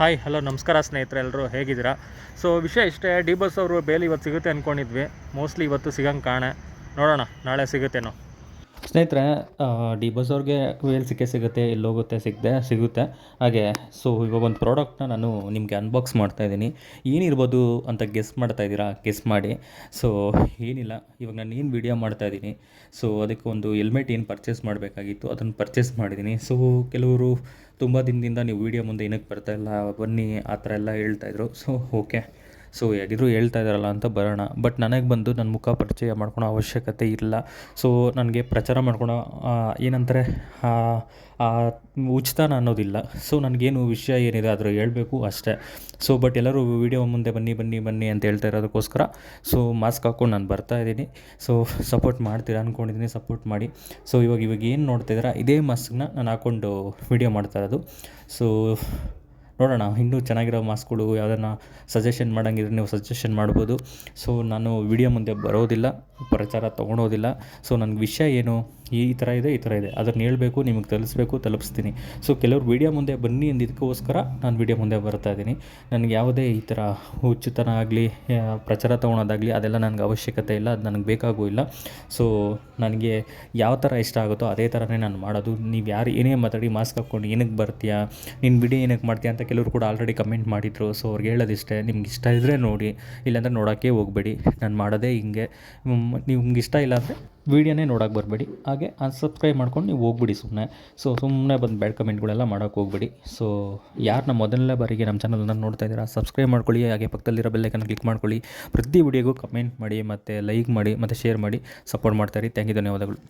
Hi hello ನಮಸ್ಕಾರ ಸ್ನೇಹಿತರೆ ಎಲ್ಲರೂ ಹೇಗಿದ್ದೀರಾ? ಸೊ ವಿಷಯ ಇಷ್ಟೇ, ಡಿ ಬಸ್ ಅವರು ಬೇಲಿ ಇವತ್ತು ಸಿಗುತ್ತೆ ಅಂದ್ಕೊಂಡಿದ್ವಿ ಮೋಸ್ಟ್ಲಿ ಇವತ್ತು ಸಿಗಂಗೆ ಕಾಣೆ. ನೋಡೋಣ, ನಾಳೆ ಸಿಗುತ್ತೇನೋ. ಸ್ನೇಹಿತರೆ ಡಿ ಬಸ್ ಅವ್ರಿಗೆ ವೇಲ್ ಸಿಕ್ಕೇ ಸಿಗುತ್ತೆ ಎಲ್ಲೋಗುತ್ತೆ ಸಿಗದೆ ಸಿಗುತ್ತೆ. ಹಾಗೆ ಸೊ ಇವಾಗ ಒಂದು ಪ್ರಾಡಕ್ಟ್ನ ನಾನು ನಿಮಗೆ ಅನ್ಬಾಕ್ಸ್ ಮಾಡ್ತಾ ಇದ್ದೀನಿ. ಏನಿರ್ಬೋದು ಅಂತ ಗೆಸ್ ಮಾಡ್ತಾ ಇದ್ದೀರಾ? ಗೆಸ್ ಮಾಡಿ. ಸೊ ಏನಿಲ್ಲ. ಇವಾಗ ನಾನು ಏನು ವಿಡಿಯೋ ಮಾಡ್ತಾ ಇದ್ದೀನಿ? ಸೊ ಅದಕ್ಕೆ ಒಂದು ಹೆಲ್ಮೆಟ್ ಏನು ಪರ್ಚೇಸ್ ಮಾಡಬೇಕಾಗಿತ್ತು, ಅದನ್ನು ಪರ್ಚೇಸ್ ಮಾಡಿದ್ದೀನಿ. ಸೊ ಕೆಲವರು ತುಂಬ ದಿನದಿಂದ ನೀವು ವೀಡಿಯೋ ಮುಂದೆ ಏನಕ್ಕೆ ಬರ್ತಾ ಇಲ್ಲ, ಬನ್ನಿ, ಆ ಥರ ಎಲ್ಲ ಹೇಳ್ತಾಯಿದ್ರು ಸೊ ಓಕೆ ಸೊ ಹೇಗಿದ್ರು ಹೇಳ್ತಾ ಇದ್ದಾರಲ್ಲ ಅಂತ ಬರೋಣ. ಬಟ್ ನನಗೆ ಬಂದು ನನ್ನ ಮುಖ ಪರಿಚಯ ಮಾಡ್ಕೊಳೋ ಅವಶ್ಯಕತೆ ಇಲ್ಲ. ಸೊ ನನಗೆ ಪ್ರಚಾರ ಮಾಡ್ಕೊಳೋ ಏನಂತಾರೆ ಉಚಿತನ ಅನ್ನೋದಿಲ್ಲ. ಸೊ ನನಗೇನು ವಿಷಯ ಏನಿದೆ ಅದರ ಹೇಳಬೇಕು ಅಷ್ಟೇ. ಸೊ ಬಟ್ ಎಲ್ಲರೂ ವೀಡಿಯೋ ಮುಂದೆ ಬನ್ನಿ ಬನ್ನಿ ಬನ್ನಿ ಅಂತ ಹೇಳ್ತಾ ಇರೋದಕ್ಕೋಸ್ಕರ. ಸೊ ಮಾಸ್ಕ್ ಹಾಕ್ಕೊಂಡು ನಾನು ಬರ್ತಾ ಇದ್ದೀನಿ. ಸೊ ಸಪೋರ್ಟ್ ಮಾಡ್ತೀರಾ ಅಂದ್ಕೊಂಡಿದ್ದೀನಿ ಸಪೋರ್ಟ್ ಮಾಡಿ. ಸೊ ಇವಾಗ ಇವಾಗ ಏನು ನೋಡ್ತಾ ಇದ್ದೀರಾ, ಇದೇ ಮಾಸ್ಕ್ನ ನಾನು ಹಾಕ್ಕೊಂಡು ವೀಡಿಯೋ ಮಾಡ್ತಾ ಇರೋದು. ಸೊ ನೋಡೋಣ. ಇನ್ನೂ ಚೆನ್ನಾಗಿರೋ ಮಾಸ್ಕ್ಗಳು ಯಾವುದನ್ನ ಸಜೆಷನ್ ಮಾಡೋಂಗಿದ್ರೆ ನೀವು ಸಜೆಷನ್ ಮಾಡ್ಬೋದು. ಸೊ ನಾನು ವಿಡಿಯೋ ಮುಂದೆ ಬರೋದಿಲ್ಲ, ಪ್ರಚಾರ ತೊಗೊಳೋದಿಲ್ಲ ಸೊ ನನಗೆ ವಿಷಯ ಏನು? ಈ ಥರ ಇದೆ, ಈ ಥರ ಇದೆ. ಅದನ್ನು ಹೇಳಬೇಕು, ನಿಮಗೆ ತಲುಪಿಸ್ಬೇಕು ತಲುಪಿಸ್ತೀನಿ. ಸೊ ಕೆಲವರು ವಿಡಿಯೋ ಮುಂದೆ ಬನ್ನಿ ಅಂದಿದ್ದಕ್ಕೋಸ್ಕರ ನಾನು ವೀಡಿಯೋ ಮುಂದೆ ಬರ್ತಾ ಇದ್ದೀನಿ. ನನಗೆ ಯಾವುದೇ ಈ ಥರ ಹುಚ್ಚುತನ ಆಗಲಿ ಪ್ರಚಾರ ತೊಗೊಳೋದಾಗಲಿ ಅದೆಲ್ಲ ನನಗೆ ಅವಶ್ಯಕತೆ ಇಲ್ಲ, ಅದು ನನಗೆ ಬೇಕಾಗೂ ಇಲ್ಲ. ಸೊ ನನಗೆ ಯಾವ ಥರ ಇಷ್ಟ ಆಗುತ್ತೋ ಅದೇ ಥರನೇ ನಾನು ಮಾಡೋದು. ನೀವು ಯಾರು ಏನೇ ಮಾತಾಡಿ ಮಾಸ್ಕ್ ಹಾಕ್ಕೊಂಡು ಏನಕ್ಕೆ ಬರ್ತೀಯಾ? ನಿನ್ನ ವಿಡಿಯೋ ಏನಕ್ಕೆ ಮಾಡ್ತೀಯಾ ಅಂತ ಕೆಲವರು ಕೂಡ ಆಲ್ರೆಡಿ ಕಮೆಂಟ್ ಮಾಡಿದ್ರು. ಸೊ ಅವ್ರಿಗೆ ಹೇಳೋದಿಷ್ಟೇ, ನಿಮ್ಗೆ ಇಷ್ಟ ಇದ್ದರೆ ನೋಡಿ, ಇಲ್ಲಾಂದರೆ ನೋಡೋಕ್ಕೆ ಹೋಗಬೇಡಿ. ನಾನು ಮಾಡೋದೇ ಹಿಂಗೆ. ನಿಮ್ಗೆ ಇಷ್ಟ ಇಲ್ಲ ಅಂದರೆ ವೀಡಿಯೋನೇ ನೋಡೋಕೆ ಬರಬೇಡಿ. ಹಾಗೆ ಅನ್ಸಬ್ಸ್ಕ್ರೈಬ್ ಮಾಡ್ಕೊಂಡು ನೀವು ಹೋಗ್ಬಿಡಿ ಸುಮ್ಮನೆ ಸೊ ಸುಮ್ಮನೆ ಬಂದು ಬ್ಯಾಡ್ ಕಮೆಂಟ್ಗಳೆಲ್ಲ ಮಾಡೋಕೆ ಹೋಗ್ಬೇಡಿ. ಸೊ ಯಾರು ನಮ್ಮ ಮೊದಲನೇ ಬಾರಿಗೆ ನಮ್ಮ ಚಾನಲ್ನ ನೋಡ್ತಾ ಇದ್ದೀರಾ ಸಬ್ಸ್ಕ್ರೈಬ್ ಮಾಡ್ಕೊಳ್ಳಿ. ಹಾಗೆ ಪಕ್ಕದಲ್ಲಿರೋ ಬೆಲ್ಲೈಕನ್ ಕ್ಲಿಕ್ ಮಾಡ್ಕೊಳ್ಳಿ. ಪ್ರತಿ ವಿಡಿಯೋಗೂ ಕಮೆಂಟ್ ಮಾಡಿ, ಮತ್ತು ಲೈಕ್ ಮಾಡಿ, ಮತ್ತು ಶೇರ್ ಮಾಡಿ ಸಪೋರ್ಟ್ ಮಾಡ್ತಾಯಿರಿ ಥ್ಯಾಂಕ್ ಯು ಧನ್ಯವಾದಗಳು.